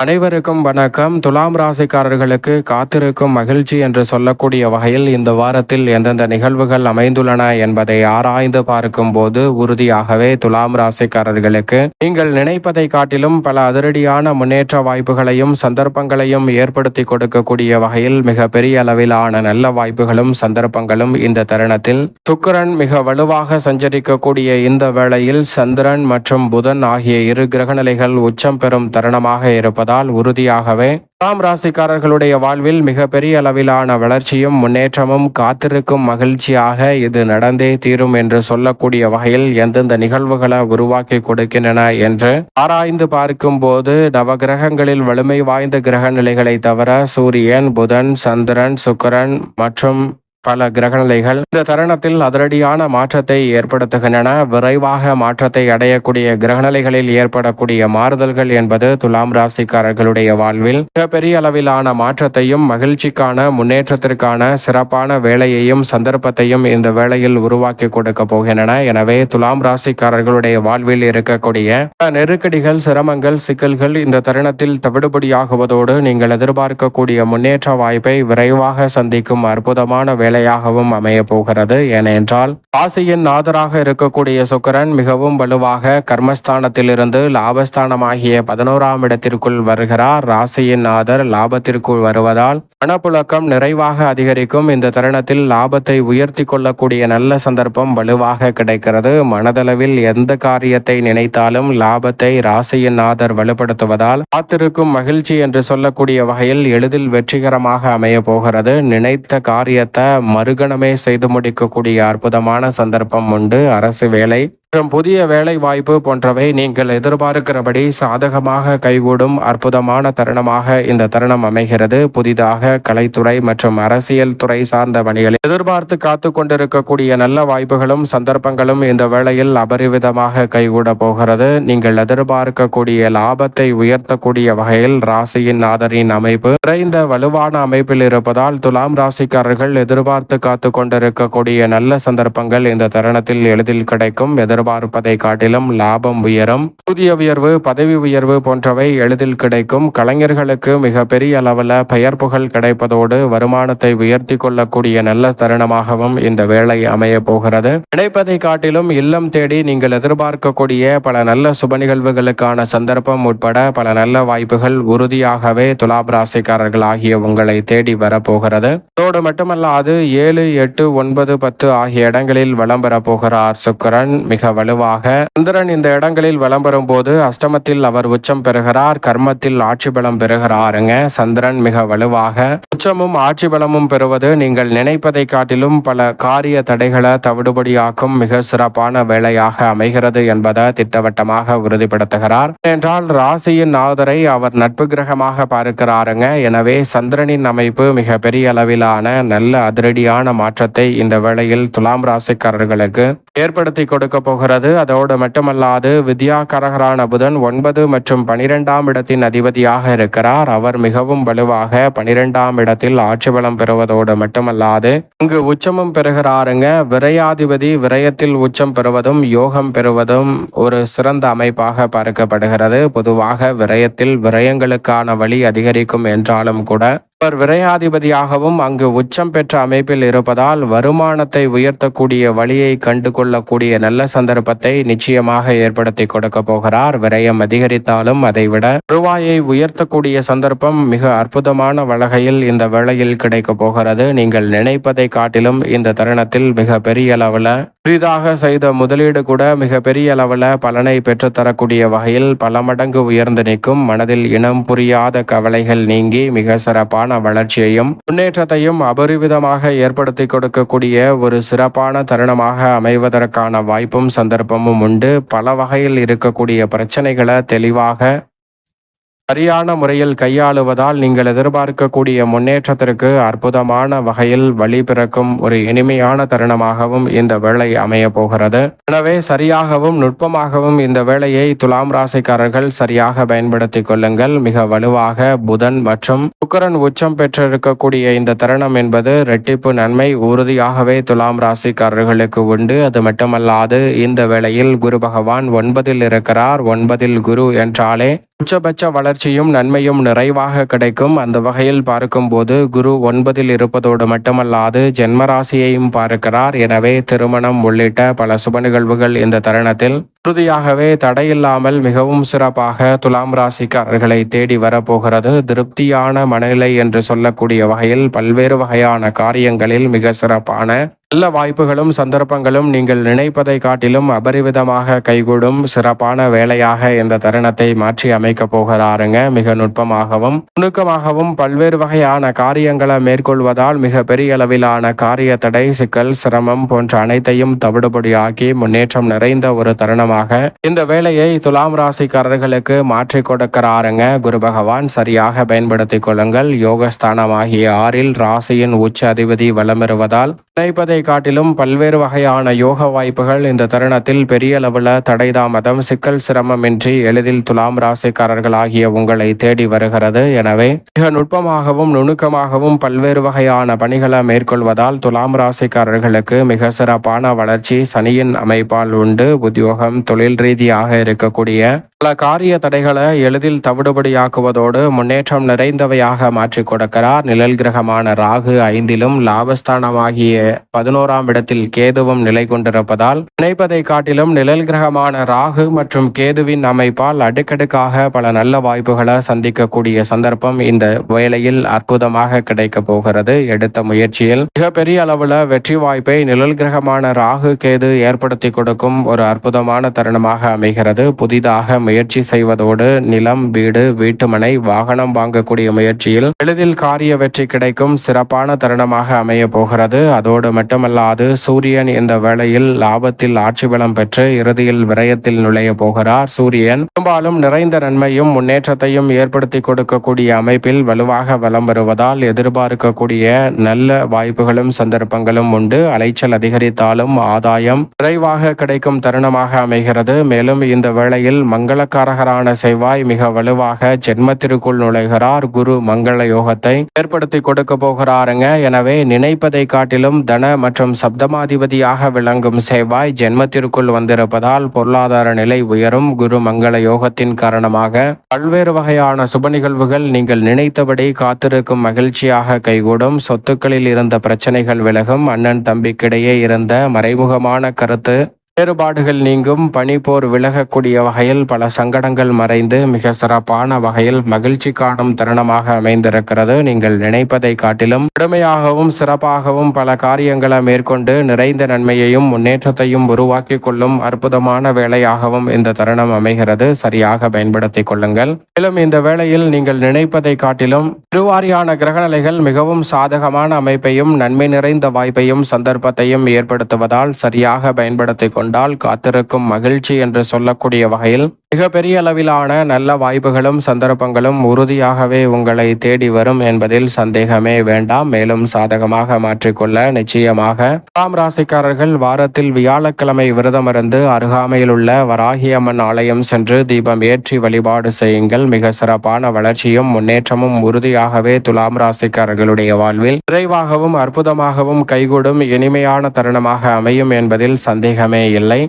அனைவருக்கும் வணக்கம். துலாம் ராசிக்காரர்களுக்கு காத்திருக்கும் மகிழ்ச்சி என்று சொல்லக்கூடிய வகையில் இந்த வாரத்தில் எந்தெந்த நிகழ்வுகள் அமைந்துள்ளன என்பதை ஆராய்ந்து பார்க்கும்போது உறுதியாகவே துலாம் ராசிக்காரர்களுக்கு நீங்கள் நினைப்பதை காட்டிலும் பல அதிரடியான முன்னேற்ற வாய்ப்புகளையும் சந்தர்ப்பங்களையும் ஏற்படுத்தி கொடுக்கக்கூடிய வகையில் மிக பெரிய அளவிலான நல்ல வாய்ப்புகளும் சந்தர்ப்பங்களும் இந்த தருணத்தில் சுக்கரன் மிக வலுவாக சஞ்சரிக்கக்கூடிய இந்த வேளையில் சந்திரன் மற்றும் புதன் ஆகிய இரு கிரகநிலைகள் உச்சம் பெறும் தருணமாக இருப்பதால் உறுதியாகவே துலாம் ராசிக்காரர்களுடைய வாழ்வில் மிகப்பெரிய அளவிலான வளர்ச்சியும் முன்னேற்றமும் காத்திருக்கும் மகிழ்ச்சியாக இது நடந்தே தீரும் என்று சொல்லக்கூடிய வகையில் எந்தெந்த நிகழ்வுகளை உருவாக்கி கொடுக்கின்றன என்று ஆராய்ந்து பார்க்கும் போது நவகிரகங்களில் வலிமை வாய்ந்த கிரக நிலைகளை தவிர சூரியன் புதன் சந்திரன் சுக்கரன் மற்றும் பல கிரகநிலைகள் இந்த தருணத்தில் அதிரடியான மாற்றத்தை ஏற்படுத்துகின்றன. விரைவாக மாற்றத்தை அடையக்கூடிய கிரகநிலைகளில் ஏற்படக்கூடிய மாறுதல்கள் என்பது துலாம் ராசிக்காரர்களுடைய வாழ்வில் மிகப்பெரிய அளவிலான மாற்றத்தையும் மகிழ்ச்சிக்கான முன்னேற்றத்திற்கான சிறப்பான வேலையையும் சந்தர்ப்பத்தையும் இந்த வேளையில் உருவாக்கி கொடுக்க போகின்றன. எனவே துலாம் ராசிக்காரர்களுடைய வாழ்வில் இருக்கக்கூடிய நெருக்கடிகள் சிரமங்கள் சிக்கல்கள் இந்த தருணத்தில் தவிடுபடியாகுவதோடு நீங்கள் எதிர்பார்க்கக்கூடிய முன்னேற்ற வாய்ப்பை விரைவாக சந்திக்கும் அற்புதமான வேலை நிலையாகவும் அமைய போகிறது ஏனென்றால் ராசியின் நாதராக இருக்கக்கூடிய சுக்கரன் மிகவும் வலுவாக கர்மஸ்தானத்திலிருந்து லாபஸ்தானமாகிய பதினோராம் இடத்திற்குள் வருகிறார். ராசியின் நாதர் லாபத்திற்குள் வருவதால் பணப்புழக்கம் நிறைவாக அதிகரிக்கும். இந்த தருணத்தில் லாபத்தை உயர்த்தி கொள்ளக்கூடிய நல்ல சந்தர்ப்பம் வலுவாக கிடைக்கிறது. மனதளவில் எந்த காரியத்தை நினைத்தாலும் லாபத்தை ராசியின் நாதர் வலுப்படுத்துவதால் காத்திருக்கும் மகிழ்ச்சி என்று சொல்லக்கூடிய வகையில் எளிதில் வெற்றிகரமாக அமைய போகிறது. நினைத்த காரியத்தை மறுகணமே செய்து முடிக்கக்கூடிய அற்புதமான சந்தர்ப்பம் உண்டு. அரசு வேலை மற்றும் புதிய வேலை வாய்ப்பு போன்றவை நீங்கள் எதிர்பார்க்கிறபடி சாதகமாக கைகூடும் அற்புதமான தருணமாக இந்த தருணம் அமைகிறது. புதிதாக கலைத்துறை மற்றும் அரசியல் துறை சார்ந்த பணிகளில் எதிர்பார்த்து காத்து கொண்டிருக்கக்கூடிய நல்ல வாய்ப்புகளும் சந்தர்ப்பங்களும் இந்த வேளையில் அபரிவிதமாக கைகூட போகிறது. நீங்கள் எதிர்பார்க்கக்கூடிய லாபத்தை உயர்த்தக்கூடிய வகையில் ராசியின் ஆதரின் அமைப்பு குறைந்த வலுவான அமைப்பில் இருப்பதால் துலாம் ராசிக்காரர்கள் எதிர்பார்த்து காத்து கொண்டிருக்கக்கூடிய நல்ல சந்தர்ப்பங்கள் இந்த தருணத்தில் எளிதில் கிடைக்கும். எதிர்பார்ப்பதை காட்டிலும் லாபம் உயரும் ஊதிய உயர்வு பதவி உயர்வு போன்றவை எளிதில் கிடைக்கும். கலைஞர்களுக்கு மிக பெரிய அளவில் பெயர் புகழ் கிடைப்பதோடு வருமானத்தை உயர்த்தி கொள்ளக்கூடிய நல்ல தருணமாகவும் இந்த வேலை அமைய போகிறது. நினைப்பதை காட்டிலும் இல்லம் தேடி நீங்கள் எதிர்பார்க்கக்கூடிய பல நல்ல சுப நிகழ்வுகளுக்கான சந்தர்ப்பம் உட்பட பல நல்ல வாய்ப்புகள் உறுதியாகவே துலாம் ராசிக்காரர்கள் ஆகிய உங்களை தேடி வரப்போகிறது அதோடு மட்டுமல்லாது ஏழு எட்டு ஒன்பது பத்து ஆகிய இடங்களில் வலம் பெறப்போகிறார் சுக்கரன். மிக வலுவாக சந்திரன் இந்த இடங்களில் வலம் பெறும்போது அஷ்டமத்தில் அவர் உச்சம் பெறுகிறார் கர்மத்தில் ஆட்சி பலம் பெறுகிறாருங்க. சந்திரன் மிக வலுவாக உச்சமும் ஆட்சி பலமும் பெறுவது நீங்கள் நினைப்பதை காட்டிலும் பல காரிய தடைகளை தவிடுபடியாக்கும் மிக சிறப்பான வேலையாக அமைகிறது என்பதை திட்டவட்டமாக உறுதிப்படுத்துகிறார். என்றால் ராசியின் நாதரை அவர் நட்பு கிரகமாக பார்க்கிறாருங்க. எனவே சந்திரனின் அமைப்பு மிக பெரிய அளவிலான நல்ல அதிரடியான மாற்றத்தை இந்த வேளையில் துலாம் ராசிக்காரர்களுக்கு ஏற்படுத்தி கொடுக்க போகிறது. அதோடு மட்டுமல்லாது வித்யாகரகரான புதன் ஒன்பது மற்றும் பனிரெண்டாம் இடத்தின் அதிபதியாக இருக்கிறார். அவர் மிகவும் வலுவாக பனிரெண்டாம் இடத்தில் ஆட்சி பலம் பெறுவதோடு மட்டுமல்லாது இங்கு உச்சமும் பெறுகிறாருங்க. விரையாதிபதி விரயத்தில் உச்சம் பெறுவதும் யோகம் பெறுவதும் ஒரு சிறந்த அமைப்பாக பார்க்கப்படுகிறது. பொதுவாக விரயத்தில் விரயங்களுக்கான வழி அதிகரிக்கும் என்றாலும் கூட அவர் விரையாதிபதியாகவும் அங்கு உச்சம் பெற்ற அமைப்பில் இருப்பதால் வருமானத்தை உயர்த்தக்கூடிய வழியை கண்டு கொள்ளக்கூடிய நல்ல சந்தர்ப்பத்தை நிச்சயமாக ஏற்படுத்தி கொடுக்க போகிறார். விரயம் அதிகரித்தாலும் அதைவிட வருவாயை உயர்த்தக்கூடிய சந்தர்ப்பம் மிக அற்புதமான வழகையில் இந்த வேளையில் கிடைக்க போகிறது. நீங்கள் நினைப்பதை காட்டிலும் இந்த தருணத்தில் மிக பெரிய அளவில் புதிதாக செய்த முதலீடு கூட மிக பெரிய அளவில் பலனை பெற்றுத்தரக்கூடிய வகையில் பல மடங்கு உயர்ந்து நிற்கும். மனதில் இனம் புரியாத கவலைகள் நீங்கி மிக சிறப்பான வளர்ச்சியையும் முன்னேற்றத்தையும் அபரிவிதமாக ஏற்படுத்தி கொடுக்கக்கூடிய ஒரு சிறப்பான தருணமாக அமைவதற்கான வாய்ப்பும் சந்தர்ப்பமும் உண்டு. பல வகையில் இருக்கக்கூடிய பிரச்சனைகளை தெளிவாக சரியான முறையில் கையாளுவதால் நீங்கள் எதிர்பார்க்கக்கூடிய முன்னேற்றத்திற்கு அற்புதமான வகையில் வழி பிறக்கும் ஒரு இனிமையான தருணமாகவும் இந்த வேலை அமைய போகிறது. எனவே சரியாகவும் நுட்பமாகவும் இந்த வேலையை துலாம் ராசிக்காரர்கள் சரியாக பயன்படுத்திக் கொள்ளுங்கள். மிக வலுவாக புதன் மற்றும் சுக்கரன் உச்சம் பெற்றிருக்கக்கூடிய இந்த தருணம் என்பது ரெட்டிப்பு நன்மை உறுதியாகவே துலாம் ராசிக்காரர்களுக்கு உண்டு. அது மட்டுமல்லாது இந்த வேளையில் குரு பகவான் ஒன்பதில் இருக்கிறார். ஒன்பதில் குரு என்றாலே உச்சபட்ச வளர்ச்சியும் நன்மையும் நிறைவாக கிடைக்கும். அந்த வகையில் பார்க்கும்போது குரு ஒன்பதில் இருப்பதோடு மட்டுமல்லாது ஜென்மராசியையும் பார்க்கிறார். எனவே திருமணம் உள்ளிட்ட பல சுப நிகழ்வுகள் இந்த தருணத்தில் உறுதியாகவே தடையில்லாமல் மிகவும் சிறப்பாக துலாம் ராசிக்காரர்களை தேடி வரப்போகிறது. திருப்தியான மனநிலை என்று சொல்லக்கூடிய வகையில் பல்வேறு வகையான காரியங்களில் மிக சிறப்பான நல்ல வாய்ப்புகளும் சந்தர்ப்பங்களும் நீங்கள் நினைப்பதை காட்டிலும் அபரிவிதமாக கைகூடும் சிறப்பான வேலையாக இந்த தருணத்தை மாற்றி அமைக்க போகிறாருங்க. மிக நுட்பமாகவும் நுணுக்கமாகவும் பல்வேறு வகையான காரியங்களை மேற்கொள்வதால் மிக பெரிய அளவிலான காரிய தடை சிக்கல் சிரமம் போன்ற அனைத்தையும் தவிடுபடியாக்கி முன்னேற்றம் நிறைந்த ஒரு தருணம் காரணமாக இந்த வேலையை துலாம் ராசிக்காரர்களுக்கு மாற்றி கொடுக்கிறாருங்க. குரு பகவான் சரியாக பயன்படுத்திக் கொள்ளுங்கள். யோகஸ்தானமாகிய ஆறில் ராசியின் உச்ச அதிபதி வளமிருவதால் நினைப்பதை காட்டிலும் பல்வேறு வகையான யோக வாய்ப்புகள் இந்த தருணத்தில் பெரிய அளவில் தடைதாமதம் சிக்கல் சிரமமின்றி எளிதில் துலாம் ராசிக்காரர்கள் ஆகிய உங்களை தேடி வருகிறது. எனவே மிக நுட்பமாகவும் நுணுக்கமாகவும் பல்வேறு வகையான பணிகளை மேற்கொள்வதால் துலாம் ராசிக்காரர்களுக்கு மிக சிறப்பான வளர்ச்சி சனியின் அமைப்பால் உண்டு. உத்தியோகம் தொழில் ரீதியாக இருக்கக்கூடிய பல காரிய தடைகளை எளிதில் தவிடுபடியாக்குவதோடு முன்னேற்றம் நிறைந்தவையாக மாற்றிக் கொடுக்கிறார். நிழல் கிரகமான ராகு ஐந்திலும் லாபஸ்தானமாகிய பதினோராம் இடத்தில் கேதுவும் நிலை கொண்டிருப்பதால் நினைப்பதை காட்டிலும் நிழல் கிரகமான ராகு மற்றும் கேதுவின் அமைப்பால் அடுக்கடுக்காக பல நல்ல வாய்ப்புகளை சந்திக்கக்கூடிய சந்தர்ப்பம் இந்த வேளையில் அற்புதமாக கிடைக்க போகிறது. எடுத்த முயற்சியில் மிகப்பெரிய அளவுல வெற்றி வாய்ப்பை நிழல் கிரகமான ராகு கேது ஏற்படுத்தி கொடுக்கும் ஒரு அற்புதமான தருணமாக அமைகிறது. புதிதாக முயற்சி செய்வதோடு நிலம் வீடு வீட்டுமனை வாகனம் வாங்கக்கூடிய முயற்சியில் எளிதில் காரிய வெற்றி கிடைக்கும். சிறப்பான தருணமாக அமைய போகிறது. அதோடு மட்டுமல்லாது சூரியன் இந்த வேளையில் லாபத்தில் ஆட்சி பலம் பெற்று இறுதியில் விரயத்தில் நுழைய போகிறார். சூரியன் பெரும்பாலும் நிறைந்த நன்மையும் முன்னேற்றத்தையும் ஏற்படுத்தி கொடுக்கக்கூடிய அமைப்பில் வலுவாக வலம் வருவதால் எதிர்பார்க்கக்கூடிய நல்ல வாய்ப்புகளும் சந்தர்ப்பங்களும் உண்டு. அலைச்சல் அதிகரித்தாலும் ஆதாயம் விரைவாக கிடைக்கும் தருணமாக அமைகிறது மேலும் இந்த வேளையில் மங்களக்காரகரான செவ்வாய் மிக வலுவாக ஜென்மத்திற்குள் நுழைகிறார். குரு மங்கள யோகத்தை ஏற்படுத்தி கொடுக்க போகிறாருங்க. எனவே நினைப்பதை காட்டிலும் தன மற்றும் சப்தமாதிபதியாக விளங்கும் செவ்வாய் ஜென்மத்திற்குள் வந்திருப்பதால் பொருளாதார நிலை உயரும். குரு மங்கள யோகத்தின் காரணமாக பல்வேறு வகையான சுப நிகழ்வுகள் நீங்கள் நினைத்தபடி காத்திருக்கும் மகிழ்ச்சியாக கைகூடும். சொத்துக்களில் இருந்த பிரச்சனைகள் விலகும். அண்ணன் தம்பிக்கிடையே இருந்த மறைமுகமான கருத்து வேறுபாடுகள் நீங்கும். பனிப்போர் விலகக்கூடிய வகையில் பல சங்கடங்கள் மறைந்து மிக சிறப்பான வகையில் மகிழ்ச்சி காணும் தருணமாக அமைந்திருக்கிறது. நீங்கள் நினைப்பதை காட்டிலும் கடுமையாகவும் சிறப்பாகவும் பல காரியங்களை மேற்கொண்டு நிறைந்த நன்மையையும் முன்னேற்றத்தையும் உருவாக்கி கொள்ளும் அற்புதமான வேலையாகவும் இந்த தருணம் அமைகிறது. சரியாக பயன்படுத்திக் கொள்ளுங்கள். மேலும் இந்த வேளையில் நீங்கள் நினைப்பதை காட்டிலும் திருவாரியான கிரகநிலைகள் மிகவும் சாதகமான அமைப்பையும் நன்மை நிறைந்த வாய்ப்பையும் சந்தர்ப்பத்தையும் ஏற்படுத்துவதால் சரியாக பயன்படுத்திக் கண்டால் காத்திருக்கும் மகிழ்ச்சி என்று சொல்லக்கூடிய வகையில் மிகப்பெரிய அளவிலான நல்ல வாய்ப்புகளும் சந்தர்ப்பங்களும் உறுதியாகவே உங்களை தேடி வரும் என்பதில் சந்தேகமே வேண்டாம். மேலும் சாதகமாக மாற்றிக்கொள்ள நிச்சயமாக ஆம் ராசிக்காரர்கள் வாரத்தில் வியாழக்கிழமை விரதமிருந்து அருகாமையில் உள்ள வராகியம்மன் ஆலயம் சென்று தீபம் ஏற்றி வழிபாடு செய்யுங்கள். மிக சிறப்பான வளர்ச்சியும் முன்னேற்றமும் உறுதியாகவே துலாம் ராசிக்காரர்களுடைய வாழ்வில் விரைவாகவும் அற்புதமாகவும் கைகூடும் இனிமையான தருணமாக அமையும் என்பதில் சந்தேகமே இல்லை.